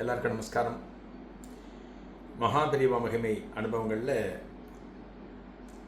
எல்லாருக்கும் நமஸ்காரம். மகாபெரிவா மகிமை அனுபவங்களில்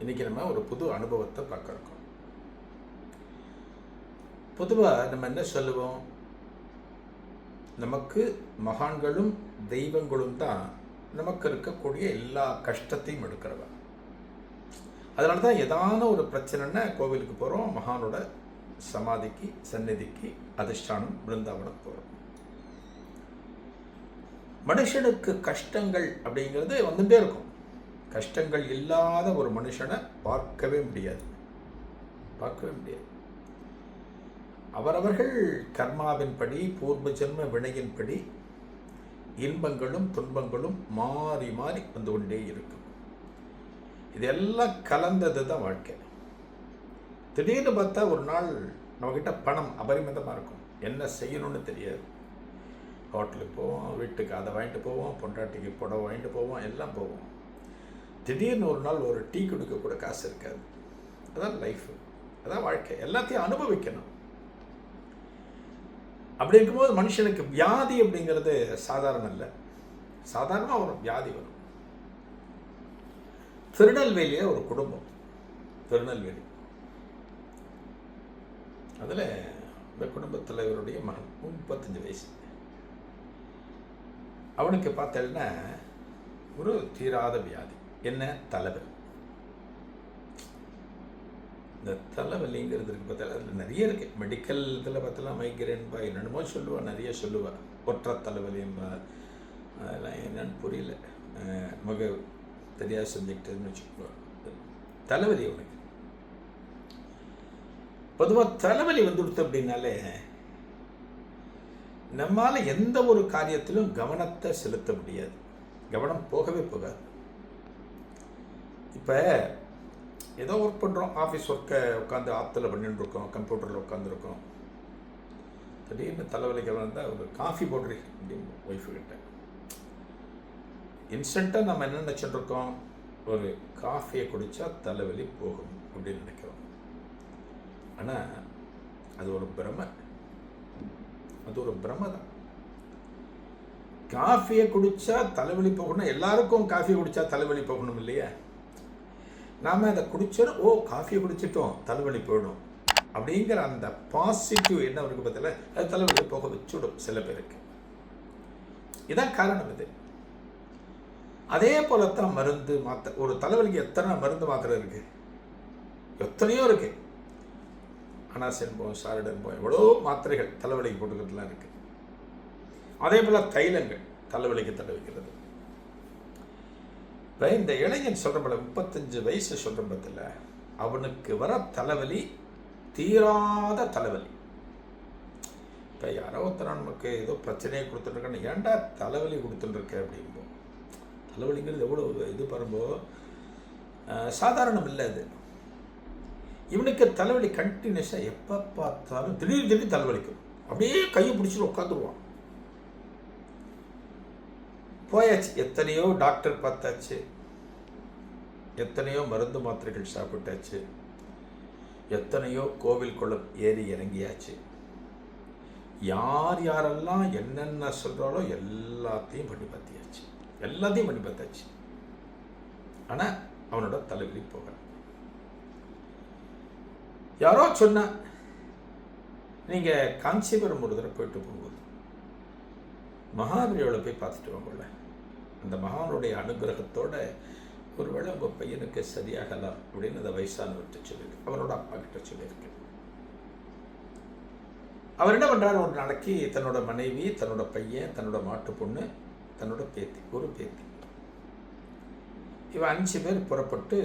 இன்றைக்கி நம்ம ஒரு புது அனுபவத்தை பார்க்க இருக்கோம். பொதுவாக நம்ம என்ன சொல்லுவோம்? நமக்கு மகான்களும் தெய்வங்களும் தான் நமக்கு இருக்கக்கூடிய எல்லா கஷ்டத்தையும் எடுக்கிறவ அதனால தான் ஏதான ஒரு பிரச்சனைன்னா கோவிலுக்கு போகிறோம் மகானோட சமாதிக்கு சந்நிதிக்கு அதிஷ்டானம் பிருந்தாவனம் போகிறோம் மனுஷனுக்கு கஷ்டங்கள் அப்படிங்கிறது வந்துட்டே இருக்கும். கஷ்டங்கள் இல்லாத ஒரு மனுஷனை பார்க்கவே முடியாது. பார்க்கவே முடியாது. அவரவர்கள் கர்மாவின்படி பூர்வ ஜென்ம வினையின்படி இன்பங்களும் துன்பங்களும் மாறி மாறி வந்து கொண்டே இருக்கும். இதெல்லாம் கலந்தது தான் வாழ்க்கை. திடீர்னு பார்த்தா ஒரு நாள் நம்மக்கிட்ட பணம் அபரிமிதமாக இருக்கும். என்ன செய்யணும்னு தெரியாது. ஹோட்டலுக்கு போவோம் வீட்டுக்கு அதை வாங்கிட்டு போவோம் பொண்டாட்டிக்கு புடவை வாங்கிட்டு போவோம் எல்லாம் போவோம். திடீர்னு ஒரு நாள் ஒரு டீ குடிக்க கூட காசு இருக்காது. அதான் லைஃப் அதான் வாழ்க்கை. எல்லாத்தையும் அனுபவிக்கணும். அப்படி இருக்கும்போது மனுஷனுக்கு வியாதி அப்படிங்கிறது சாதாரணம் இல்லை. சாதாரணமாக வரும் வியாதி வரும். திருநெல்வேலியே ஒரு குடும்பம். திருநெல்வேலி. அதில் இந்த குடும்பத் தலைவருடைய மகன் முப்பத்தஞ்சு வயசு. அவனுக்கு பார்த்தேன்னா ஒரு தீராத வியாதி. என்ன? தலைவலி. இந்த தலைவலிங்கிறது இருக்கு பார்த்தா அதில் நிறைய இருக்கு. மெடிக்கல் இதில் பார்த்தலாம் மைக்ரேன்பா என்னென்னமோ சொல்லுவாள் நிறைய சொல்லுவாள் ஒற்ற தலைவலிம்பா அதெல்லாம் என்னன்னு புரியல. முக நமக்கு தெரியாத சப்ஜெக்ட்னு வச்சுக்கோ. தலைவலி அவனுக்கு. பொதுவாக தலைவலி வந்துடுத்து அப்படின்னாலே நம்மால் எந்த ஒரு காரியத்திலும் கவனத்தை செலுத்த முடியாது. கவனம் போகவே போகாது. இப்போ ஏதோ ஒர்க் பண்ணுறோம் ஆஃபீஸ் ஒர்க்கை உட்காந்து ஆற்றுல பண்ணிட்டு இருக்கோம் கம்ப்யூட்டரில் உட்காந்துருக்கோம் திடீர்னு தலைவலி வந்தால் ஒரு காஃபி போடுறி அப்படின்னு ஒய்ஃபு கிட்ட. இன்ஸ்டண்ட்டாக நம்ம என்ன நினச்சிட்ருக்கோம் ஒரு காஃபியை குடித்தா தலைவலி போகும் அப்படின்னு நினைக்கிறோம். ஆனால் அது ஒரு பிரமை. அது ஒரு பிரமை தான் காஃபியை குடித்தா தலைவலி போகணும் எல்லாருக்கும் காஃபி குடித்தா தலைவலி போகணும் இல்லையா? நாம் அதை குடிச்சோம் ஓ காஃபியை குடிச்சிட்டோம் தலைவலி போயிடும். அப்படிங்கிற அந்த பாசிட்டிவ் என்ன இருக்கு பார்த்தல அது தலைவலி போக வச்சுடும் சில பேருக்கு. இதான் காரணம் இது. அதே போலத்தான் மருந்து மாத்த ஒரு தலைவலிக்கு எத்தனை மருந்து மாத்திரை இருக்கு? எத்தனையோ இருக்கு அனாசென்போம் சாரிடன்போம் எவ்வளோ மாத்திரைகள் தலைவலிக்கு போட்டுக்கிறதுலாம் இருக்குது அதே போல் தைலங்கள் தலைவலிக்கு தடை வைக்கிறது. இப்போ இந்த இளைஞன் சொல்கிறப்பல முப்பத்தஞ்சு வயசு சொல்கிறப்பத்தில் அவனுக்கு வர தலைவலி தீராத தலைவலி. இப்போ யாரோ ஒருத்தர் நமக்கு ஏதோ பிரச்சனையை கொடுத்துட்ருக்கான்னு ஏன்டா தலைவலி கொடுத்துட்டுருக்க அப்படிம்போம் தலைவலிங்கிறது எவ்வளோ இது பாரும்போ சாதாரணம் இல்லை அது. இவனுக்கு தலைவலி கண்டினியூஸாக எப்போ பார்த்தாலும் திடீர் திடீர் தலைவலிக்கும். அப்படியே கையை பிடிச்சிட்டு உட்காந்துருவான் போயாச்சு. எத்தனையோ டாக்டர் பார்த்தாச்சு. எத்தனையோ மருந்து மாத்திரைகள் சாப்பிட்டாச்சு. எத்தனையோ கோவில் குளம் ஏறி இறங்கியாச்சு. யார் யாரெல்லாம் என்னென்ன சொல்கிறாலோ எல்லாத்தையும் பண்ணி பார்த்தியாச்சு. எல்லாத்தையும் பண்ணி பார்த்தாச்சு. ஆனால் அவனோட தலைவலி போகலை. யாரோ சொன்னால் நீங்கள் காஞ்சிபுரம் ஒரு தடவை போயிட்டு போகும்போது மகாபலியோட போய் பார்த்துட்டு வாங்கல. அந்த மகானுடைய அனுகிரகத்தோட ஒருவேளை உங்கள் பையனுக்கு சரியாகலாம் அப்படின்னு அந்த வயசானவர்கிட்ட சொல்லியிருக்கு அவரோட அப்பா கிட்ட சொல்லியிருக்கு அவர் என்ன பண்றாரு? ஒரு நாளைக்கு தன்னோட மனைவி தன்னோட பையன் தன்னோட மாட்டு பொண்ணு தன்னோட பேத்தி ஒரு பேத்தி. இவன் அஞ்சு பேர் புறப்பட்டு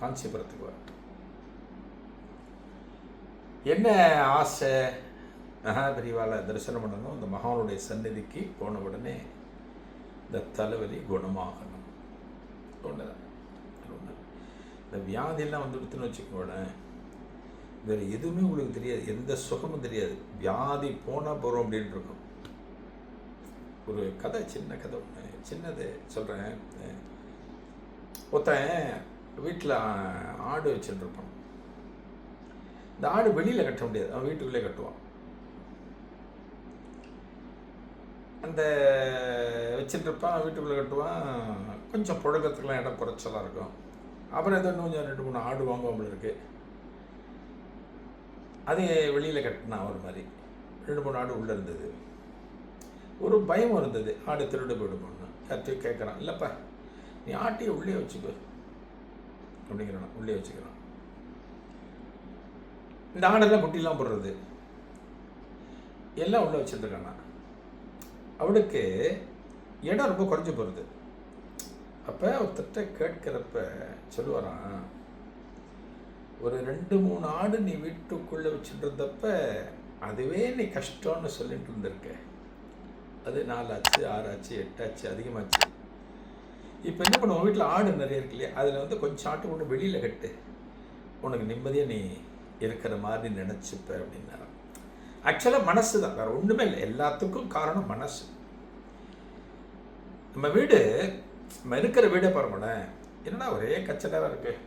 காஞ்சிபுரத்துக்கு வர என்ன ஆசை? மகாபரிவால தரிசனம் பண்ணணும். இந்த மகானுடைய சந்நிதிக்கு போன உடனே இந்த தலைவலி குணமாகணும். ஒண்ணுதான். இந்த வியாதியெல்லாம் வந்துடுத்துன்னு வச்சுக்கோங்களேன். வேறு எதுவுமே உங்களுக்கு தெரியாது. எந்த சுகமும் தெரியாது. வியாதி போனால் போகிறோம் அப்படின்னு இருக்கும். ஒரு கதை சின்ன கதை ஒன்று சின்னது சொல்கிறேன் ஒருத்தன் வீட்டில் ஆடு வச்சுட்டு இந்த ஆடு வெளியில் கட்ட முடியாது. அவன் வீட்டுக்குள்ளே கட்டுவான். அந்த வச்சுட்டுருப்பான் வீட்டுக்குள்ளே கட்டுவான். கொஞ்சம் புழக்கத்துக்குலாம் இடம் குறைச்சலாக இருக்கும். அப்புறம் ஏதோ இன்னும் கொஞ்சம் ரெண்டு மூணு ஆடு வாங்குவோம் இருக்கு. அது வெளியில் கட்டினான் ஒரு மாதிரி. ரெண்டு மூணு ஆடு உள்ளே இருந்தது. ஒரு பயம் இருந்தது. ஆடு திருடு போயிடுமோன்னு. யார்ட்டையும் கேட்குறான். இல்லைப்பா நீ ஆட்டையை உள்ளே வச்சுக்கோ. அப்படிங்கிறான். உள்ளே வச்சுக்கிறான். இந்த ஆடெல்லாம் குட்டிலாம் போடுறது. எல்லாம் உள்ளே வச்சுருக்கானா அவளுக்கு இடம் ரொம்ப குறைஞ்சி போகிறது அப்போ ஒருத்தட்ட கேட்கிறப்ப சொல்லுவாரான் ஒரு ரெண்டு மூணு ஆடு நீ வீட்டுக்குள்ளே வச்சுட்டு இருந்தப்ப அதுவே நீ கஷ்டம்னு சொல்லிட்டு இருந்திருக்க. அது நாலாச்சு ஆறாச்சு எட்டாச்சு அதிகமாச்சு. இப்போ என்ன பண்ணுவோம்? வீட்டில் ஆடு நிறைய இருக்கு இல்லையா? அதில் வந்து கொஞ்சம் ஆட்டு ஒன்று வெளியில் கட்டு. உனக்கு நிம்மதியாக நீ இருக்கிற மாதிரி நினச்சிப்பேன் அப்படின்னாராம் ஆக்சுவலாக மனசு தான். வேறு ஒன்றுமே இல்லை. எல்லாத்துக்கும் காரணம் மனசு. நம்ம வீடு நம்ம இருக்கிற வீடே பாருங்களேன். என்னடா ஒரே கச்சடாக இருக்குது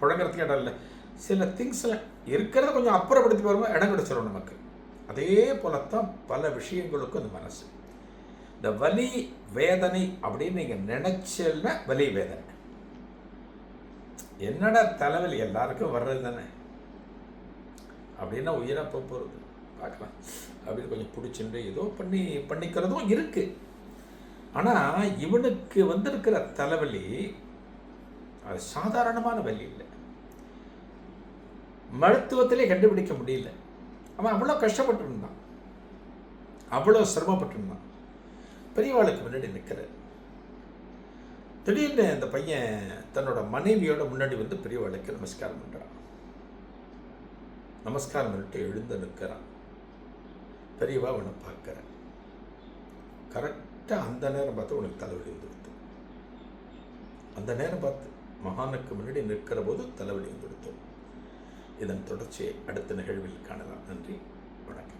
புழங்குறதுக்கு இடம் இல்லை. சில திங்ஸில் இருக்கிறத கொஞ்சம் அப்புறப்படுத்தி பாருங்க இடம் கிடைச்சிடும் நமக்கு. அதே போலத்தான் பல விஷயங்களுக்கும் இந்த மனசு. இந்த வலி வேதனை அப்படின்னு நீங்கள் நினைச்சல்னா வலி வேதனை. என்னடா தலைவலி? எல்லாருக்கும் வர்றது தானே. அப்படின்னா உயிராக போக போகிறது பார்க்கலாம். அப்படின்னு கொஞ்சம் பிடிச்சிட்டு ஏதோ பண்ணி பண்ணிக்கிறதும் இருக்குது ஆனால் இவனுக்கு வந்திருக்கிற தலைவலி அது சாதாரணமான வலி இல்லை. மருத்துவத்திலே கண்டுபிடிக்க முடியல. அவன் அவ்வளோ கஷ்டப்பட்டு இருந்தான் அவ்வளோ சிரமப்பட்டு இருந்தான் பெரியவாளுக்கு முன்னாடி நிற்கிறார் திடீர்னு அந்த பையன் தன்னோட மனைவியோட முன்னாடி வந்து பெரியவாளுக்கு நமஸ்காரம் பண்ணுறான் நமஸ்காரம் பண்ணிட்டு எழுந்து நிற்கிறான். பெரியவா அவனை பார்க்குறேன். கரெக்டாக அந்த நேரம் பார்த்து உனக்கு தலைவலி வந்துடுது அந்த நேரம் பார்த்து மகானுக்கு முன்னாடி நிற்கிற போது தலைவலி வந்துடுத்து. இதன் தொடர்ச்சியை அடுத்த நிகழ்வில் காணலாம். நன்றி. வணக்கம்.